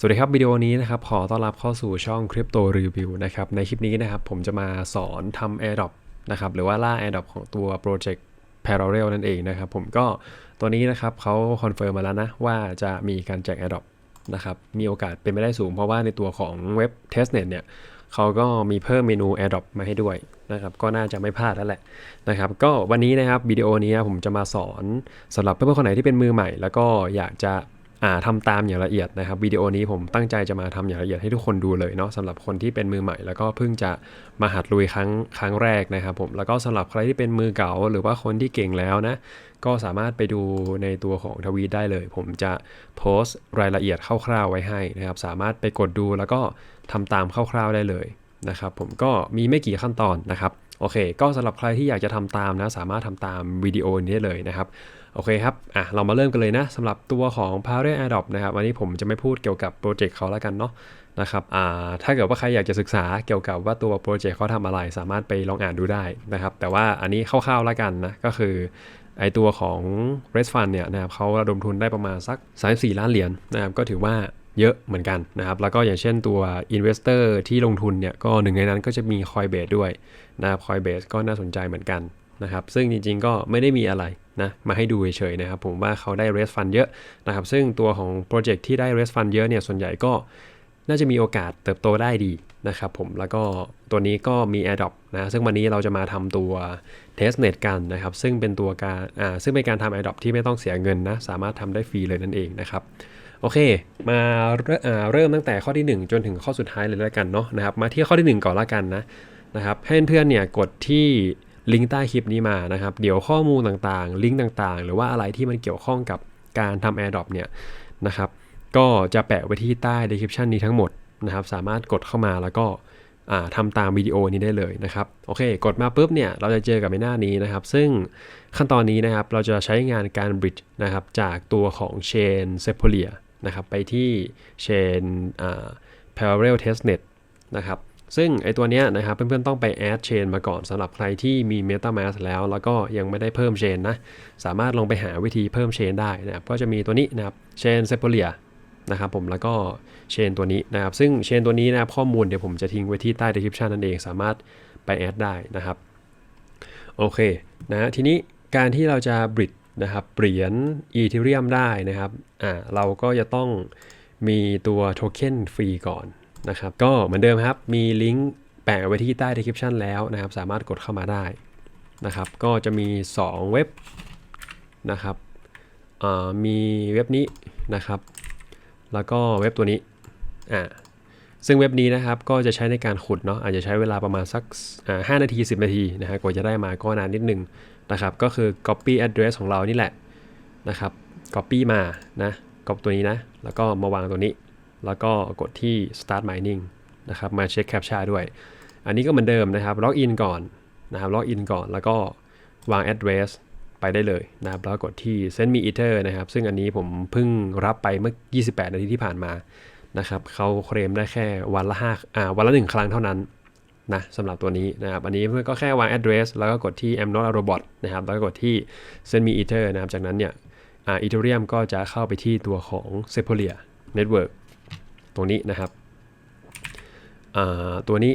สวัสดีครับวิดีโอนี้นะครับขอต้อนรับเข้าสู่ช่อง Crypto Review นะครับในคลิปนี้นะครับผมจะมาสอนทำ AirDrop นะครับหรือว่าล่า AirDrop ของตัว Project Parallel นั่นเองนะครับผมก็ตัวนี้นะครับเขาคอนเฟิร์มมาแล้วนะว่าจะมีการแจก AirDrop นะครับมีโอกาสเป็นไปได้สูงเพราะว่าในตัวของเว็บ Testnet เนี่ยเขาก็มีเพิ่มเมนู AirDrop มาให้ด้วยนะครับก็น่าจะไม่พลาดแล้วแหละนะครับก็วันนี้นะครับวิดีโอนี้ผมจะมาสอนสำหรับเพื่อนๆคนไหนที่เป็นมือใหม่ แล้วก็อยากจะ ทำตามอย่างละเอียดนะครับวิดีโอนี้ผมตั้งใจจะมาทำอย่างละเอียดให้ทุกคนดูเลยเนาะสำหรับคนที่เป็นมือใหม่ แล้วก็เพิ่งจะมาหัดลุยครั้งครั้งแรกนะครับผมแล้วก็สำหรับใครที่เป็นมือเก่าหรือว่าคนที่เก่งแล้วนะก็สามารถไปดูในตัวของทวีตได้เลย ผมจะโพสต์รายละเอียดคร่าวๆไว้ให้นะครับสามารถไปกดดูแล้วก็ทำตามคร่าวๆได้เลยนะครับผมก็มีไม่กี่ขั้นตอนนะครับโอเค ก็สำหรับใครที่อยากจะทำตามนะสามารถทำตามวิดีโอนี้ได้เลยนะครับ โอเคครับ อะ เรามาเริ่มกันเลยนะสำหรับตัวของ p a r a Adopt นะครับ วันนี้ผมจะไม่พูดเกี่ยวกับโปรเจกต์เขาแล้วกันเนาะนะครับ อ่า ถ้าเกิดว่าใครอยากจะศึกษาเกี่ยวกับว่าตัวโปรเจกต์เขาทำอะไร สามารถไปลองอ่านดูได้นะครับ แต่ว่าอันนี้คร่าวๆแล้วกันนะ ก็คือไอตัวของ r e s Fund เนี่ยนะครับเขาระดมทุนได้ประมาณสัก 34 ล้านเหรียญนนะครับ ก็ถือว่าเยอะเหมือนกันนะครับ แล้วก็อย่างเช่นตัว Investor ที่ลงทุนเนี่ย ก็หนึ่งในนั้นก็จะมี Coinbase ด้วยนะครับ Coinbase ก็น่าสนใจเหมือนกันนะครับ ซึ่งจริงๆ ก็ไม่ได้มีอะไร นะมาให้ดูเฉยๆนะครับผมว่าเขาได้ raise fund เยอะนะครับซึ่งตัวของโปรเจกต์ที่ได้ raise fund เยอะเนี่ยส่วนใหญ่ก็น่าจะมีโอกาสเติบโตได้ดีนะครับผมแล้วก็ตัวนี้ก็มี AirDrop นะซึ่งวันนี้เราจะมาทำตัว testnet กันนะครับซึ่งเป็นตัวการอ่าซึ่งเป็นการทำ AirDrop ที่ไม่ต้องเสียเงินนะสามารถทำได้ฟรีเลยนั่นเองนะครับโอเค มาเริ่มตั้งแต่ข้อที่ 1 จนถึงข้อสุดท้ายเลยแล้วกันเนาะนะครับมาที่ข้อที่ 1 ก่อนละกันนะนะครับให้เพื่อนๆเนี่ยกดที่ ลิงก์ใต้คลิปนี้มานะครับ เดี๋ยวข้อมูลต่างๆ ลิงก์ต่างๆ หรือว่าอะไรที่มันเกี่ยวข้องกับการทำ AirDrop เนี่ยนะครับ ก็จะแปะไว้ที่ใต้ description นี้ทั้งหมดนะครับ สามารถกดเข้ามาแล้วก็ทำตามวิดีโอนี้ได้เลยนะครับ โอเค กดมาปุ๊บเนี่ย เราจะเจอกับในหน้านี้นะครับ ซึ่งขั้นตอนนี้นะครับ เราจะใช้งานการ bridge นะครับ จากตัวของ chain s e p o l i a นะครับ ไปที่ chain parallel testnet นะครับ ซึ่งไอตัวเนี้ยนะครับเพื่อนๆต้องไป add chain มาก่อนสำหรับใครที่มี MetaMask แล้ว แล้วก็ยังไม่ได้เพิ่ม chain นะ สามารถลงไปหาวิธีเพิ่ม chain ได้นะครับ ก็จะมีตัวนี้นะครับ chain s e p o l i a นะครับผมแล้วก็ chain ตัวนี้นะครับ ซึ่ง chain ตัวนี้นะครับข้อมูลเดี๋ยวผมจะทิ้งไว้ที่ใต้ description นั่นเอง สามารถไป add ได้นะครับ โอเคนะทีนี้การที่เราจะ bridge นะครับเปลี่ยน Ethereum ได้นะครับอ่าเราก็จะต้องมีตัวโทเค็นฟรีก่อน นะครับ ก็เหมือนเดิมครับ มีลิงก์แปะไว้ที่ใต้ description แล้วนะครับ สามารถกดเข้ามาได้นะครับ ก็จะมี 2 เว็บนะครับมีเว็บนี้นะครับ แล้วก็เว็บตัวนี้อ่าซึ่งเว็บนี้นะครับก็จะใช้ในการขุดเนาะอาจจะใช้เวลาประมาณสักห้านาที 10 นาทีนะฮะกว่าจะได้มาก็นานนิดนึงนะครับ ก็คือ copy address ของเรานี่แหละนะครับ copy มานะ copy ตัวนี้นะ แล้วก็มาวางตัวนี้ แล้วก็กดที่ start mining นะครับมาเช็คแคปชั่นด้วย อันนี้ก็เหมือนเดิมนะครับล็อกอินก่อนนะครับล็อกอินก่อนแล้วก็วาง address ไปได้เลยนะครับแล้วกดที่ send me ether นะครับ ซึ่งอันนี้ผมเพิ่งรับไปเมื่อ 28 นาทีที่ผ่านมานะครับเขาเคลมได้แค่วันละ5อ่าวันละ 1 ครั้งเท่านั้นนะสำหรับตัวนี้นะครับอันนี้ก็แค่วาง address แล้วก็กดที่ am not a robot นะครับแล้วก็กดที่ send me ether นะครับจากนั้นเนี่ยอ่า ethereum ก็จะเข้าไปที่ตัวของ sepolia network ตรงนี้นะครับตัวนี้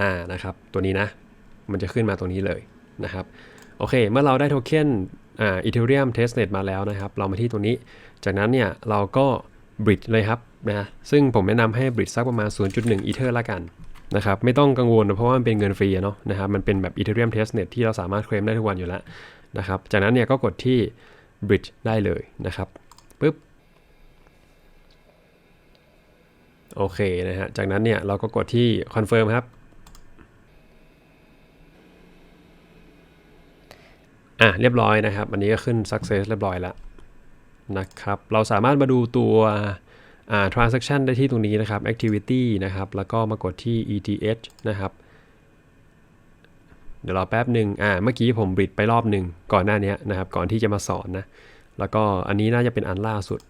อ่านะครับตัวนี้นะ มันจะขึ้นมาตรงนี้เลยนะครับโอเค เมื่อเราได้โทเค็นอ่าอีเทเรียมเทสเน็ตมาแล้วนะครับ เรามาที่ตรงนี้ จากนั้นเนี่ยเราก็บริดเลยครับนะซึ่งผมแนะนำให้บริดสักประมาณ 0.1 อีเทอร์ละกันนะครับไม่ต้องกังวลเพราะว่ามันเป็นเงินฟรีเนาะนะครับมันเป็นแบบ Ethereum Testnet ที่เราสามารถเคลมได้ทุกวันอยู่แล้วนะครับจากนั้นเนี่ยก็กดที่ bridge ได้เลยนะครับปุ๊บ โอเคนะฮะ จากนั้นเนี่ยเราก็กดที่ confirm ครับ อะเรียบร้อยนะครับ อันนี้ก็ขึ้น success เรียบร้อยแล้วนะครับ เราสามารถมาดูตัวอ่า transaction ได้ที่ตรงนี้นะครับ activity นะครับ แล้วก็มากดที่ ETH นะครับ เดี๋ยวรอแป๊บหนึ่งอ่า เมื่อกี้ผมบิดไปรอบหนึ่งก่อนหน้านี้นะครับ ก่อนที่จะมาสอนนะ แล้วก็อันนี้น่าจะเป็นอันล่าสุด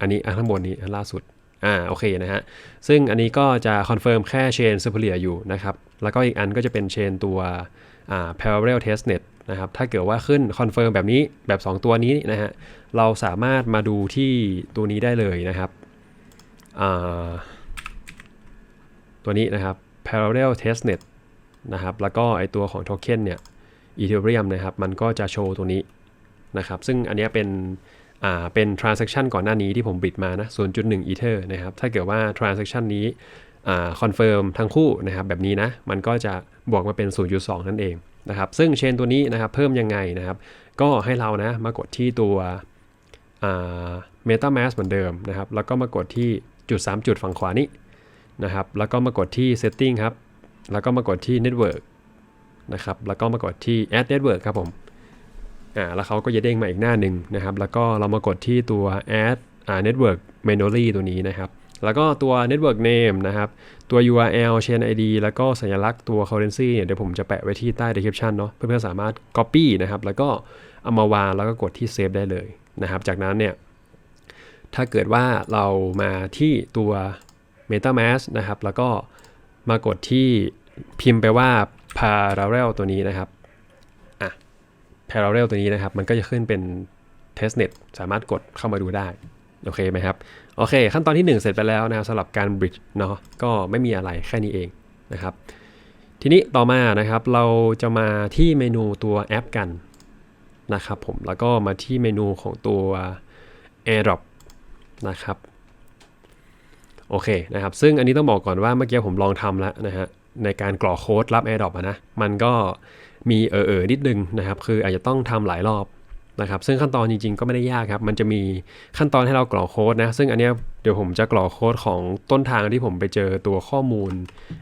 อันนี้อันข้างบนนี้อันล่าสุด อ่าโอเคนะฮะ ซึ่งอันนี้ก็จะคอนเฟิร์มแค่เชนซูเปอร์เลียอยู่นะครับ แล้วก็อีกอันก็จะเป็นเชนตัวอ่า parallel testnet นะครับ ถ้าเกิดว่าขึ้นคอนเฟิร์มแบบนี้แบบ 2 ตัวนี้นะฮะ เราสามารถมาดูที่ตัวนี้ได้เลยนะครับอ่าตัวนี้นะครับ parallel testnet นะครับ แล้วก็ไอตัวของโทเค็นเนี่ย Ethereum นะครับ มันก็จะโชว์ตัวนี้นะครับ ซึ่งอันนี้เป็น เป็น transaction ก่อนหน้านี้ที่ผมบิดมานะ0.1 Ether นะครับ ถ้าเกิดว่า transaction นี้อ่า confirm ทั้งคู่นะครับแบบนี้นะ มันก็จะบวกมาเป็น 0.2 นั่นเองนะครับ ซึ่งเชนตัวนี้นะครับเพิ่มยังไงนะครับ ก็ให้เรานะมากดที่ตัวอ่า MetaMask เหมือนเดิมนะครับ แล้วก็มากดที่จุด 3 จุดฝั่งขวานี้นะครับ แล้วก็มากดที่ setting ครับ แล้วก็มากดที่ network นะครับ แล้วก็มากดที่ add network ครับผม อ่าแล้วเขาก็จะเด้งมาอีกหน้าหนึ่งนะครับ แล้วก็เรามากดที่ตัว add อ่า network manually ตัวนี้นะครับ แล้วก็ตัว network name นะครับ ตัว URL chain ID แล้วก็สัญลักษณ์ตัว currency เนี่ยเดี๋ยวผมจะแปะไว้ที่ใต้ description เนาะเพื่อนๆสามารถ copy นะครับ แล้วก็เอามาวางแล้วก็กดที่ save ได้เลยนะครับ จากนั้นเนี่ย ถ้าเกิดว่าเรามาที่ตัว MetaMask นะครับ แล้วก็มากดที่พิมพ์ไปว่า parallel ตัวนี้นะครับ parallel ตัวนี้นะครับ มันก็จะขึ้นเป็น testnet สามารถกดเข้ามาดูได้ โอเคไหมครับ โอเค ขั้นตอนที่ 1 เสร็จไปแล้วนะครับสำหรับการ bridge เนาะก็ไม่มีอะไรแค่นี้เองนะครับ ทีนี้ต่อมานะครับเราจะมาที่เมนูตัวแอปกันนะครับผมแล้วก็มาที่เมนูของตัว AirDrop นะครับโอเคนะครับ ซึ่งอันนี้ต้องบอกก่อนว่าเมื่อกี้ผมลองทำแล้วนะฮะ ในการกรอกโค้ดรับ AirDrop อะนะ มันก็มีเออเออนิดนึงนะครับ คืออาจจะต้องทำหลายรอบนะครับ ซึ่งขั้นตอนจริงๆ ก็ไม่ได้ยากครับ มันจะมีขั้นตอนให้เรากรอกโค้ดนะ ซึ่งอันเนี้ยเดี๋ยวผมจะกรอกโค้ดของต้นทางที่ผมไปเจอตัวข้อมูล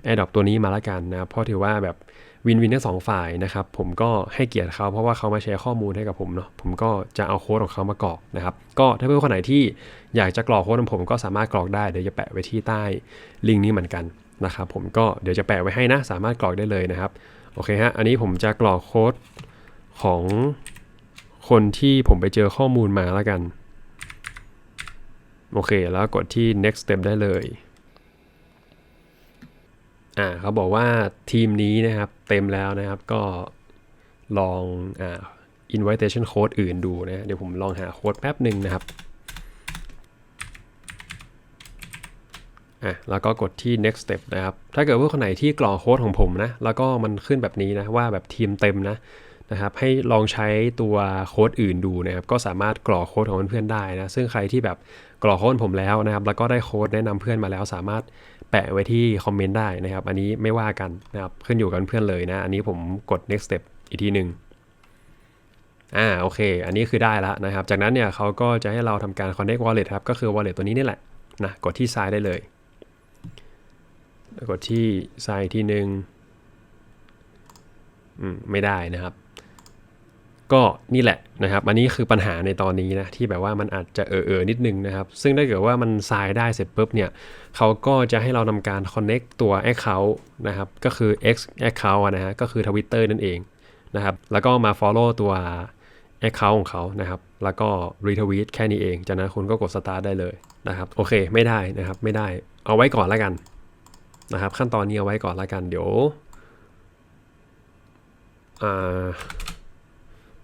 AirDrop ตัวนี้มาละกันนะครับเพราะถือว่าแบบวินวินทั้งสองฝ่ายนะครับ ผมก็ให้เกียรติเขาเพราะว่าเขามาแชร์ข้อมูลให้กับผมเนาะ ผมก็จะเอาโค้ดของเขามากรอกนะครับ ก็ถ้าเพื่อนคนไหนที่อยากจะกรอกโค้ดของผมก็สามารถกรอกได้ เดี๋ยวจะแปะไว้ที่ใต้ลิงก์นี้เหมือนกัน นะครับผมก็เดี๋ยวจะแปะไว้ให้นะ สามารถกรอกได้เลยนะครับ โอเคฮะ อันนี้ผมจะกรอกโค้ดของคนที่ผมไปเจอข้อมูลมาแล้วกัน โอเค แล้วกดที่ next step ได้เลย อ่าเขาบอกว่าทีมนี้นะครับ เต็มแล้วนะครับก็ลองอ่า invitation code อื่นดูนะ เดี๋ยวผมลองหาโค้ดแป๊บหนึ่งนะครับ อะแล้วก็กดที่ next step นะครับ ถ้าเกิดว่าคนไหนที่กรอกโค้ดของผมนะ แล้วก็มันขึ้นแบบนี้นะว่าแบบทีมเต็มนะนะครับ ให้ลองใช้ตัวโค้ดอื่นดูนะครับ ก็สามารถกรอกโค้ดของเพื่อนๆได้นะ ซึ่งใครที่แบบกรอกโค้ดผมแล้วนะครับ แล้วก็ได้โค้ดแนะนำเพื่อนมาแล้ว สามารถแปะไว้ที่คอมเมนต์ได้นะครับ อันนี้ไม่ว่ากันนะครับ ขึ้นอยู่กับเพื่อนเลยนะ อันนี้ผมกด next step อีกทีหนึ่งอ่าโอเค อันนี้คือได้แล้วนะครับ จากนั้นเนี่ยเขาก็จะให้เราทำการ connect wallet ครับ ก็คือ wallet ตัวนี้นี่แหละนะ กดที่ซ้ายได้เลย กดที่ซ้ายอีกทีหนึ่งไม่ได้นะครับ ก็นี่แหละนะครับ อันนี้คือปัญหาในตอนนี้นะที่แบบว่ามันอาจจะเออเออนิดนึงนะครับ ซึ่งถ้าเกิดว่ามันทรายได้เสร็จปุ๊บเนี่ยเขาก็จะให้เราทำการ connect ตัว account นะครับ ก็คือ X account นะฮะก็คือ Twitter นั่นเองนะครับ แล้วก็มา follow ตัว account ของเขานะครับ แล้วก็ retweet แค่นี้เอง จากนั้นคุณก็กด start ได้เลยนะครับ โอเค ไม่ได้นะครับ ไม่ได้ เอาไว้ก่อนแล้วกัน นะครับ ขั้นตอนนี้เอาไว้ก่อนล้วกัน เดี๋ยว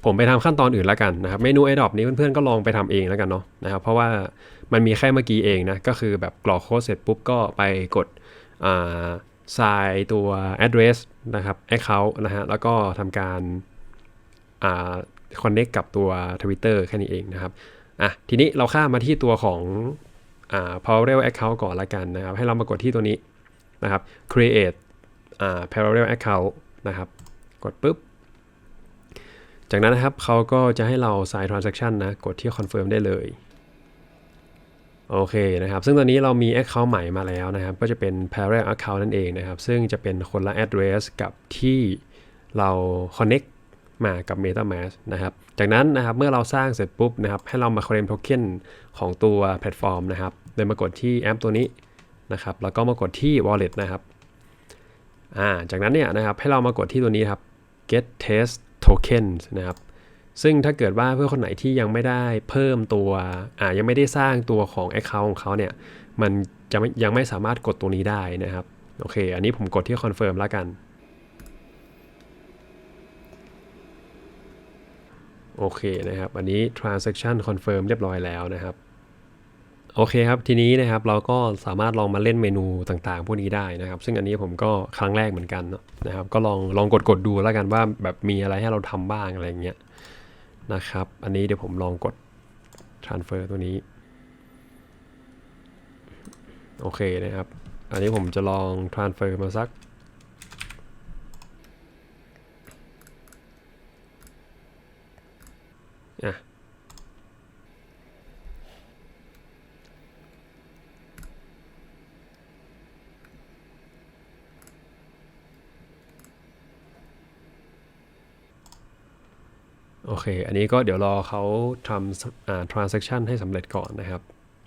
ผมไปทำขั้นตอนอื่นล้วกันนะครับเมนู a d o p นี้เพื่อนๆก็ลองไปทำเองแล้วกันเนาะนะครับเพราะว่ามันมีแค่เมื่อกี้เองนะก็คือแบบกรอกโค้ดเสร็จปุ๊บก็ไปกดอ่าใส่ตัว address นะครับ account นะฮะแล้วก็ทำการอ่า connect กับตัว Twitter แค่นี้เองนะครับอะทีนี้เราข้ามมาที่ตัวของอ่า parallel account ก่อนละกันนะครับ ให้เรามากดที่ตัวนี้ นะครับ create parallel account นะครับ กดปุ๊บ จากนั้นนะครับเขาก็จะให้เรา sign transaction นะ กดที่ confirm ได้เลย โอเคนะครับ ซึ่งตอนนี้เรามี account ใหม่มาแล้วนะครับ ก็จะเป็น parallel account นั่นเองนะครับ ซึ่งจะเป็นคนละ address กับที่เรา connect มากับ MetaMask นะครับ จากนั้นนะครับเมื่อเราสร้างเสร็จปุ๊บนะครับให้เรามาเคลมโทเค็นของตัวแพลตฟอร์มนะครับโดยมากดที่แอปตัวนี้ นะครับแล้วก็มากดที่ wallet นะครับอ่าจากนั้นเนี่ยนะครับให้เรามากดที่ตัวนี้ครับ get test tokens นะครับซึ่งถ้าเกิดว่าเพื่อนคนไหนที่ยังไม่ได้เพิ่มตัวอ่ายังไม่ได้สร้างตัวของ Account ของเขาเนี่ยมันจะยังไม่สามารถกดตัวนี้ได้นะครับโอเค อันนี้ผมกดที่ confirm แล้วกันโอเคนะครับ อันนี้ transaction confirm เรียบร้อยแล้วนะครับ โอเคครับ ทีนี้นะครับเราก็สามารถลองมาเล่นเมนูต่างๆ พวกนี้ได้นะครับ ซึ่งอันนี้ผมก็ครั้งแรกเหมือนกันนะครับ ก็ลองลองกดกดดูแล้วกันว่าแบบมีอะไรให้เราทำบ้างอะไรอย่างเงี้ยนะครับ อันนี้เดี๋ยวผมลองกด transfer ตัวนี้ โอเคนะครับ อันนี้ผมจะลอง transfer มาสักอะ เค อันนี้ก็เดี๋ยวรอเขาทำอ่า transaction ให้สำเร็จก่อนนะครับ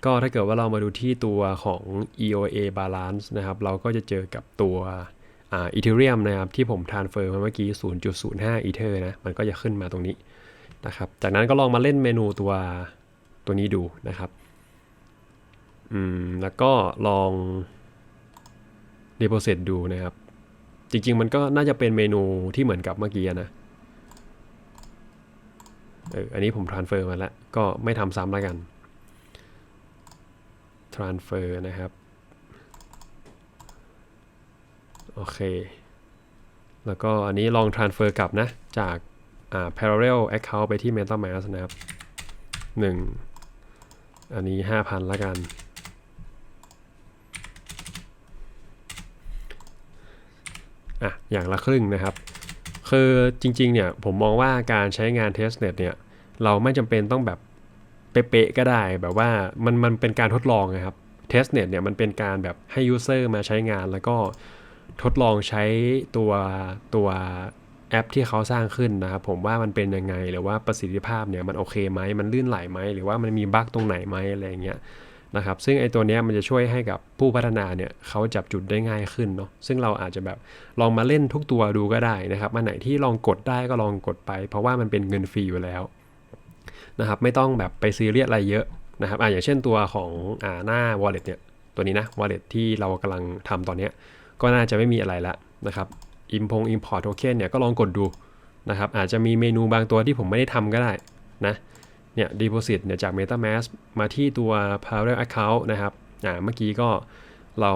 ก็ถ้าเกิดว่าเรามาดูที่ตัวของ EOA balance นะครับ เราก็จะเจอกับตัวอ่า Ethereum นะครับ ที่ผม transfer มาเมื่อกี้ 0.05 Ether นะ มันก็จะขึ้นมาตรงนี้นะครับ จากนั้นก็ลองมาเล่นเมนูตัวตัวนี้ดูนะครับ อืม แล้วก็ลอง deposit ดูนะครับ จริง ๆ มันก็น่าจะเป็นเมนูที่เหมือนกับเมื่อกี้นะ เอออันนี้ผม transfer มาแล้ว ก็ไม่ทำซ้ำแล้วกัน transfer นะครับ โอเค แล้วก็อันนี้ลอง transfer กลับนะ จากอ่า parallel account ไปที่ metamask นะครับ 1 อันนี้ 5,000ละกันอะอย่างละครึ่งนะครับ คือจริงๆเนี่ยผมมองว่าการใช้งาน testnet เนี่ยเราไม่จำเป็นต้องแบบเป๊ะๆก็ได้แบบว่ามันมันเป็นการทดลองนะครับ testnet เนี่ยมันเป็นการแบบให้ user มาใช้งานแล้วก็ทดลองใช้ตัวตัวแอปที่เขาสร้างขึ้นนะครับผมว่ามันเป็นยังไงหรือว่าประสิทธิภาพเนี่ยมันโอเคไหมมันลื่นไหลไหมหรือว่ามันมีบั๊กตรงไหนไหมอะไรอย่างเงี้ย นะครับซึ่งไอ้ตัวนี้มันจะช่วยให้กับผู้พัฒนาเนี่ยเขาจับจุดได้ง่ายขึ้นเนาะซึ่งเราอาจจะแบบลองมาเล่นทุกตัวดูก็ได้นะครับอันไหนที่ลองกดได้ก็ลองกดไป เพราะว่ามันเป็นเงินฟรีอยู่แล้วนะครับไม่ต้องแบบไปซีเรียสอะไรเยอะนะครับอ่าอย่างเช่นตัวของอ่าหน้า wallet เนี่ยตัวนี้นะ wallet ที่เรากำลังทำตอนนี้ก็น่าจะไม่มีอะไรละนะครับ import import token เนี่ยก็ลองกดดูนะครับอาจจะมีเมนูบางตัวที่ผมไม่ได้ทำก็ได้นะ เนี่ย deposit เนี่ยจาก metamask มาที่ตัว parallel account นะครับอ่าเมื่อกี้ก็เรา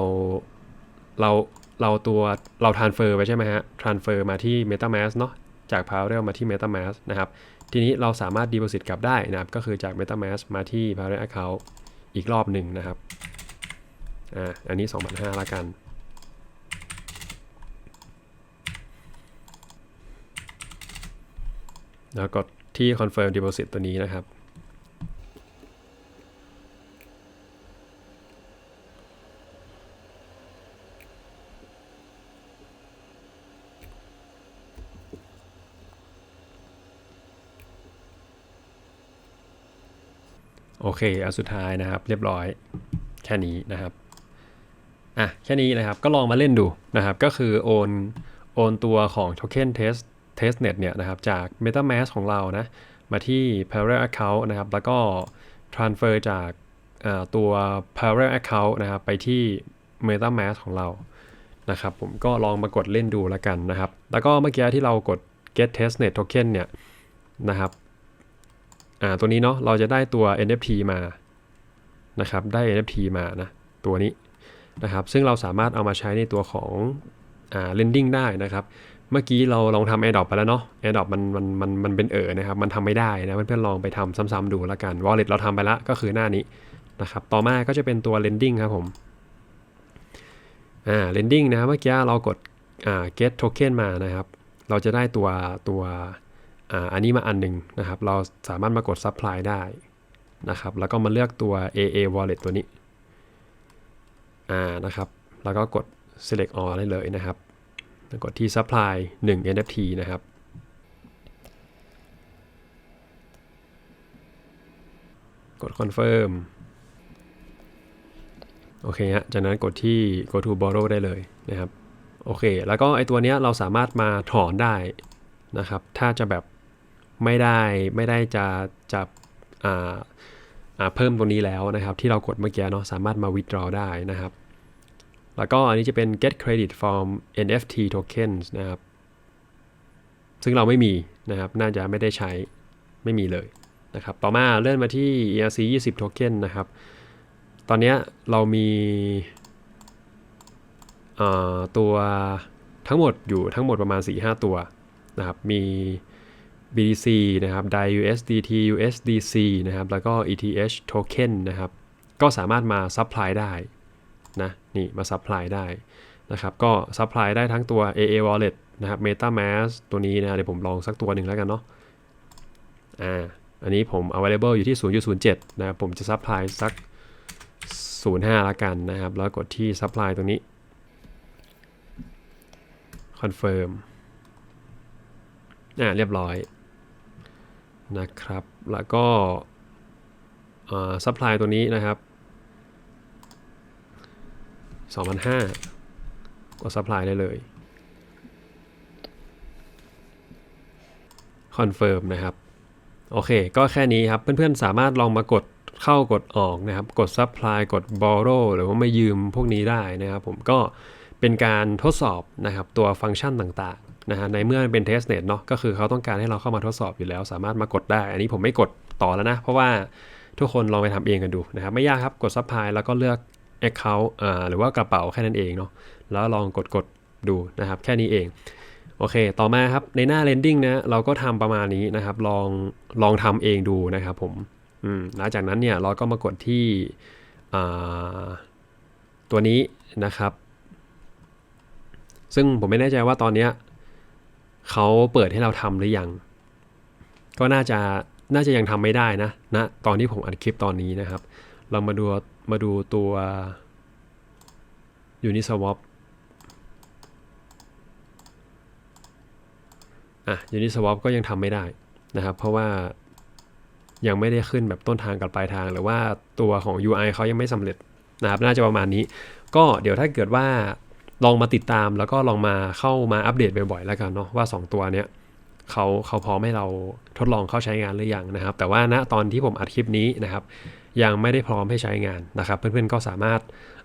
เราเราตัวเรา transfer ไปใช่ไหมฮะ transfer มาที่ metamask เนาะจาก parallel มาที่ metamask นะครับทีนี้เราสามารถ deposit กลับได้นะครับก็คือจาก metamask มาที่ parallel account อีกรอบหนึ่งนะครับอ่าอันนี้ 2,500ละกันแล้วกด ที่ confirm deposit ตัวนี้นะครับ โอเคอันสุดท้ายนะครับ เรียบร้อยแค่นี้นะครับอะแค่นี้นะครับก็ลองมาเล่นดูนะครับ ก็คือโอนโอนตัวของ token test testnet เนี่ยนะครับจาก metamask ของเรานะมาที่ parallel account นะครับแล้วก็ transfer จากตัว parallel account นะครับไปที่ metamask ของเรานะครับผมก็ลองมากดเล่นดูแล้วกันนะครับ แล้วก็เมื่อกี้ที่เรากด get testnet token เนี่ยนะครับอ่าตัวนี้เนาะเราจะได้ตัว NFT มานะครับได้ NFT มานะตัวนี้นะครับซึ่งเราสามารถเอามาใช้ในตัวของอ่า lending ได้นะครับ เมื่อกี้เราลองทำ AirDrop ไปแล้วเนาะ AirDrop มันมันมันมันเป็นเอ๋อนะครับ มันทำไม่ได้นะเพื่อนๆลองไปทำซ้ำๆดูแล้วกัน Wallet เราทำไปแล้วก็คือหน้านี้นะครับ ต่อมาก็จะเป็นตัว lending ครับผม อ่า lending นะเมื่อกี้เรากดอ่า get token มานะครับ เราจะได้ตัวตัวอ่าอันนี้มาอันหนึ่งนะครับ เราสามารถมากด supply ได้นะครับ แล้วก็มาเลือกตัว AA wallet ตัวนี้ อ่า นะครับ แล้วก็กด select all ได้เลยนะครับ กดที่ supply 1 NFT นะครับ กด confirm โอเคฮะ จากนั้นกดที่ go to borrow ได้เลยนะครับ โอเค แล้วก็ไอตัวเนี้ยเราสามารถมาถอนได้นะครับ ถ้าจะแบบไม่ได้ไม่ได้จะจะอ่าเพิ่มตรงนี้แล้วนะครับ ที่เรากดเมื่อกี้เนาะสามารถมา withdraw ได้นะครับ แล้วก็อันนี้จะเป็น get credit from NFT tokens นะครับ ซึ่งเราไม่มีนะครับ น่าจะไม่ได้ใช้ ไม่มีเลยนะครับ ต่อมาเลื่อนมาที่ ERC 20 token นะครับ ตอนนี้เรามีตัวทั้งหมดอยู่ทั้งหมดประมาณ 4-5 ตัวนะครับ มี BTC นะครับ DAI USDT USDC นะครับ แล้วก็ ETH token นะครับ ก็สามารถมา supply ได้ นะนี่มา supply ได้นะครับก็ supply ได้ทั้งตัว AA wallet นะครับ MetaMask ตัวนี้นะเดี๋ยวผมลองสักตัวหนึ่งแล้วกันเนาะอ่าอันนี้ผม available อยู่ที่ 0.07 นะครับผมจะ supply สัก 0.5 ละกันนะครับ แล้วกดที่ supply ตรงนี้ confirm อ่าเรียบร้อยนะครับ แล้วก็ซัพพลายตัวนี้นะครับ 2,500ก็ซัพพลายได้เลยคอนเฟิร์มนะครับ โอเค ก็แค่นี้ครับ เพื่อนๆ สามารถลองมากดเข้ากดออกนะครับ กด Supply กด Borrow หรือว่าไม่ยืมพวกนี้ได้นะครับ ผมก็เป็นการทดสอบนะครับตัวฟังก์ชันต่างๆนะฮะในเมื่อเป็น testnet เนาะก็คือเขาต้องการให้เราเข้ามาทดสอบอยู่แล้ว สามารถมากดได้ อันนี้ผมไม่กดต่อแล้วนะ เพราะว่าทุกคนลองไปทำเองกันดูนะครับ ไม่ยากครับ กด Supply แล้วก็เลือก Account อ่าหรือว่ากระเป๋าแค่นั้นเองเนาะแล้วลองกดกดดูนะครับแค่นี้เอง โอเค ต่อมาครับในหน้า Lending นะเราก็ทำประมาณนี้นะครับ ลองลองทำเองดูนะครับผมอืมหลังจากนั้นเนี่ยเราก็มากดที่ตัวนี้นะครับ ซึ่งผมไม่แน่ใจว่าตอนเนี้ยเขาเปิดให้เราทำหรือยัง ก็น่าจะน่าจะยังทำไม่ได้นะนะตอนที่ผมอัดคลิปตอนนี้นะครับ เรามาดูมาดูตัว Uniswap อะ Uniswap ก็ยังทำไม่ได้นะครับ เพราะว่ายังไม่ได้ขึ้นแบบต้นทางกับปลายทาง หรือว่าตัวของ UI เขายังไม่สำเร็จนะครับน่าจะประมาณนี้ ก็เดี๋ยวถ้าเกิดว่าลองมาติดตามแล้วก็ลองมาเข้ามาอัปเดตบ่อยๆแล้วกันเนาะว่า 2 ตัวเนี้ยเขาเขาพร้อมให้เราทดลองเข้าใช้งานหรือยังนะครับ แต่ว่าณตอนที่ผมอัดคลิปนี้นะครับ ยังไม่ได้พร้อมให้ใช้งานนะครับ เพื่อนๆก็สามารถ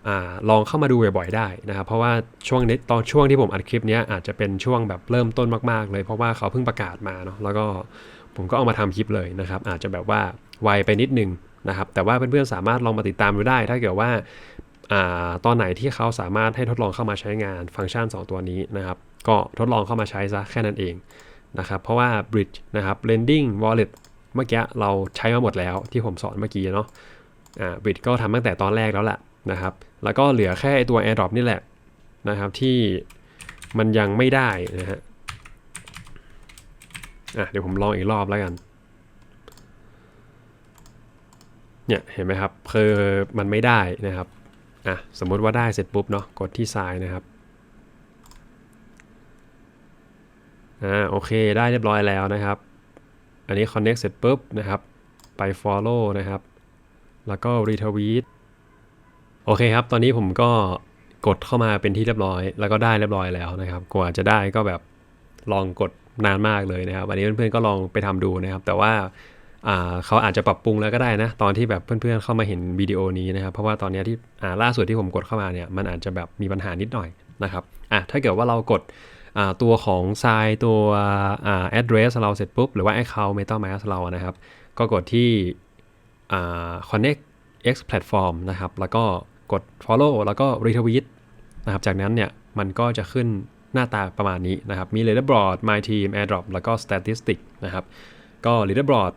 อลองเข้ามาดูบ่อยๆได้นะครับ เพราะว่าช่วงนี้ตอนช่วงที่ผมอัดคลิปนี้อาจจะเป็นช่วงแบบเริ่มต้นมากๆ เลยเพราะว่าเขาเพิ่งประกาศมาเนาะแล้วก็ผมก็เอามาทำคลิปเลยนะครับ อาจจะแบบว่าไวไปนิดนึงนะครับ แต่ว่าเพื่อนๆสามารถลองมาติดตามดูได้ ถ้าเกิดว่าอาตอนไหนที่เขาสามารถให้ทดลองเข้ามาใช้งานฟังก์ชัน 2 ตัวนี้นะครับ ก็ทดลองเข้ามาใช้ซะแค่นั้นเองนะครับ เพราะว่า bridge นะครับ lending wallet เมื่อกี้เราใช้มาหมดแล้วที่ผมสอนเมื่อกี้เนาะอ่า bridge ก็ทำตั้งแต่ตอนแรกแล้วแหละนะครับ แล้วก็เหลือแค่ตัว airdrop นี่แหละนะครับที่มันยังไม่ได้นะฮะอะเดี๋ยวผมลองอีกรอบแล้วกันเนี่ยเห็นไหมครับคือมันไม่ได้นะครับอะสมมุติว่าได้เสร็จปุ๊บเนาะกดที่ซ้ายนะครับอ่าโอเคได้เรียบร้อยแล้วนะครับ อันนี้ connect เสร็จปุ๊บนะครับ ไป follow นะครับ แล้วก็ retweet โอเคครับ ตอนนี้ผมก็กดเข้ามาเป็นที่เรียบร้อย แล้วก็ได้เรียบร้อยแล้วนะครับ กว่าจะได้ก็แบบลองกดนานมากเลยนะครับ วันนี้เพื่อนๆก็ลองไปทำดูนะครับ แต่ว่าเขาอาจจะปรับปรุงแล้วก็ได้นะ ตอนที่แบบเพื่อนๆเข้ามาเห็นวิดีโอนี้นะครับ เพราะว่าตอนนี้ที่ล่าสุดที่ผมกดเข้ามาเนี่ย มันอาจจะแบบมีปัญหานิดหน่อยนะครับอะถ้าเกิดว่าเรากด ตัวของไซน์ตัว address เราเสร็จปุ๊บ หรือว่า account MetaMask เรานะครับ ก็กดที่ connect X platform นะครับ แล้วก็กด follow แล้วก็ retweet นะครับ จากนั้นเนี่ย มันก็จะขึ้นหน้าตาประมาณนี้นะครับ มี leaderboard my team airdrop แล้วก็ statistic นะครับ ก็ leaderboard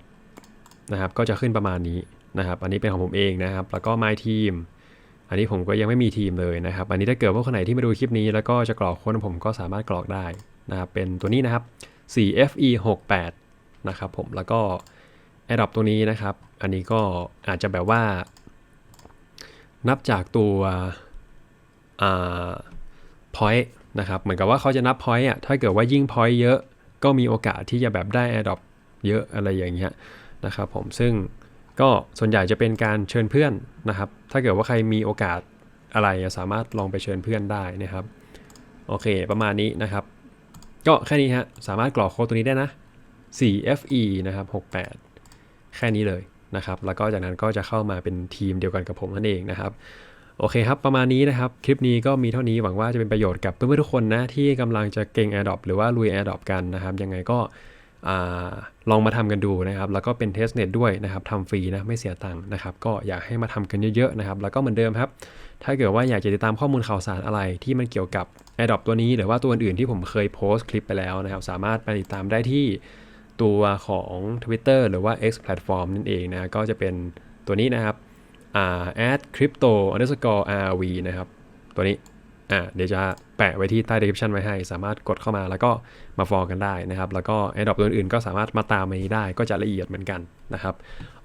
นะครับ ก็จะขึ้นประมาณนี้นะครับ อันนี้เป็นของผมเองนะครับ แล้วก็ my team อันนี้ผมก็ยังไม่มีทีมเลยนะครับ อันนี้ถ้าเกิดว่าคนไหนที่มาดูคลิปนี้ แล้วก็จะกรอกโค้ดผมก็สามารถกรอกได้นะครับ เป็นตัวนี้นะครับ 4fe 6 8 นะครับผม แล้วก็ Adopt ตัวนี้นะครับ อันนี้ก็อาจจะแบบว่า นับจากตัวอ่า point นะครับ เหมือนกับว่าเขาจะนับ point อะ ถ้าเกิดว่ายิ่ง point เยอะ ก็มีโอกาสที่จะแบบได้ Adopt เยอะอะไรอย่างเงี้ยนะครับผม ซึ่ง ก็ส่วนใหญ่จะเป็นการเชิญเพื่อนนะครับ ถ้าเกิดว่าใครมีโอกาสอะไรสามารถลองไปเชิญเพื่อนได้นะครับ โอเค ประมาณนี้นะครับ ก็แค่นี้ฮะ สามารถกรอกโค้ดตัวนี้ได้นะ 4fe นะครับ68 แค่นี้เลยนะครับ แล้วก็จากนั้นก็จะเข้ามาเป็นทีมเดียวกันกับผมนั่นเองนะครับ โอเคครับ ประมาณนี้นะครับ คลิปนี้ก็มีเท่านี้หวังว่าจะเป็นประโยชน์กับเพื่อนๆทุกคนนะที่กำลังจะเก่ง AirDrop หรือว่าลุย AirDrop กันนะครับ ยังไงก็ ลองมาทำกันดูนะครับ แล้วก็เป็นเทสเน็ตด้วยนะครับทำฟรีนะไม่เสียตังค์นะครับ ก็อยากให้มาทำกันเยอะๆนะครับ แล้วก็เหมือนเดิมครับ ถ้าเกิดว่าอยากจะติดตามข้อมูลข่าวสารอะไรที่มันเกี่ยวกับ a d o p ตัวนี้หรือว่าตัวอื่นๆที่ผมเคยโพสต์คลิปไปแล้วนะครับ สามารถไปติดตามได้ที่ตัวของ Twitter หรือว่า X platform นั่นเองนะก็จะเป็นตัวนี้นะครับอ่า add crypto underscore rv นะครับ ตัวนี้อ่าเดี๋ยวจะ แปะไว้ที่ใต้ description ไว้ให้ สามารถกดเข้ามาแล้วก็มาฟอลกันได้นะครับ แล้วก็ AirDrop ตัวอื่นก็สามารถมาตามมาได้ก็จะละเอียดเหมือนกันนะครับ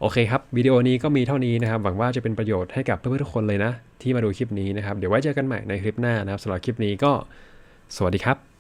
โอเคครับ วิดีโอนี้ก็มีเท่านี้นะครับ หวังว่าจะเป็นประโยชน์ให้กับเพื่อนๆทุกคนเลยนะ ที่มาดูคลิปนี้นะครับ เดี๋ยวไว้เจอกันใหม่ในคลิปหน้านะครับสำหรับคลิปนี้ก็ สวัสดีครับ